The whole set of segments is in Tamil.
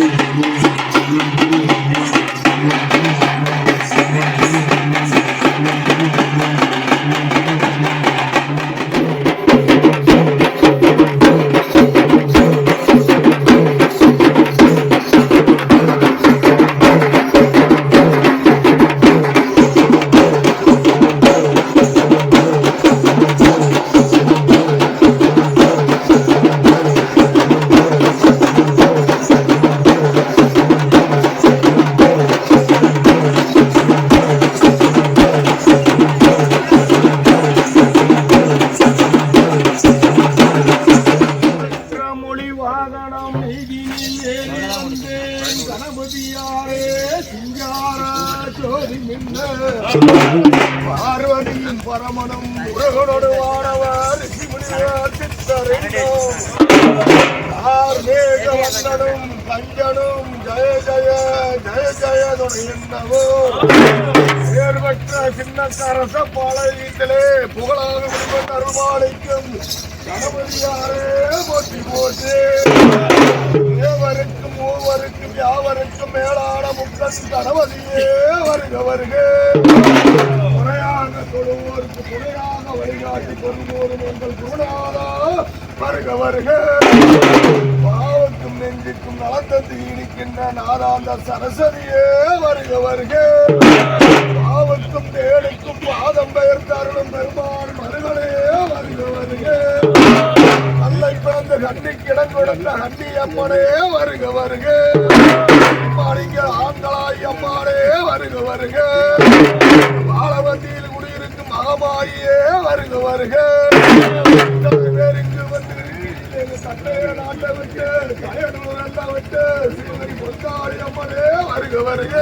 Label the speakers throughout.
Speaker 1: Thank you. பரமதி மின்ன பார்வதியின் பரமணம் முருகனோடு வாடவர் சிவனியார்த்தித்தரும் கஞ்சனும் ஜய ஜய ஜய ஜய துணையின்னவோ ஏற்பட்ட சின்னக்கரச பாளையத்திலே புகழாக விடுபட்ட அருள்பாளைக்கும் கணபதியாரே தேவருக்கும் மூவருக்கும் யாவருக்கும் மேலான முக்கன் கணபதியே வருக வருக முறையாக தொழுவோருக்கு துணையாக வழிகாட்டி கொள்வோரும் எங்கள் குருநாதா வருக வருக பாவத்தும் நெஞ்சுக்கும் நலத்தத்து ஈடிக்கின்ற நாதாந்த சரஸ்வதியே வருக வருக பாவத்தும் தேனுக்கும் பாதம் பெயர் தருணம் பெருமான் மருகளே வருக வருக நல்லை பிறந்த கண்ணிக்கு இடம் கொடுத்த அம்மனே வருக வருக. மாணிக்க ஆண்களாய் அம்மானே வருக வருக. பாலவந்தியில் குடியிருக்கும் மகமாயியே வருக வருக. இத்தனை பேருக்கு வந்து எங்க சட்டைய நாட்டை விட்டு கயனூர் எல்லாம் விட்டு ஸ்ரீமதி பொற்காளி அம்மனே வருக வருக.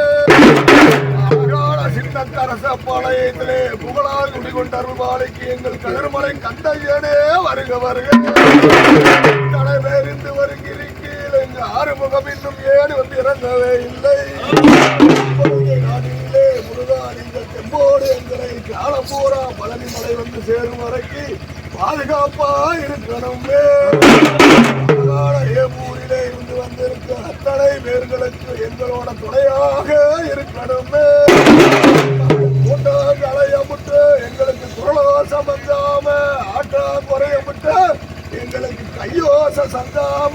Speaker 1: சின்னக்கரச பாளையத்திலே புகழால் குடிகொண்ட அருள்பாலைக்கு எங்கள் கதிர்மலை கந்தையனே வருக வருக. தலை பேருந்து ஆறுமுகம் இன்னும் ஏடு வந்து இறங்கவே இல்லை. இப்பொழுது முருகா நீங்கள் செம்போடு எங்களை காலப்பூரா பழனி மலை வந்து சேரும் வரைக்கும் பாதுகாப்பா இருக்கணும். ஏமூரிலே இருந்து வந்திருக்க அத்தனை பேர்களுக்கு எங்களோட துணையாக இருக்கணும். கூட்டாங்களை அமுட்டு எங்களுக்கு குரலோசம் வந்தாம ஆட்டா குறைய எங்களுக்கு கையோசம் சந்தாம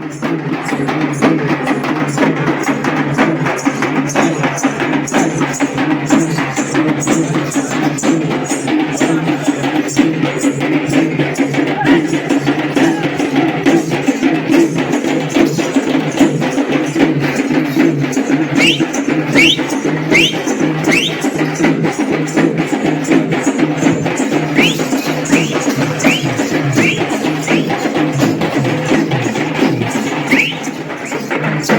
Speaker 1: Thank you.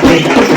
Speaker 1: break.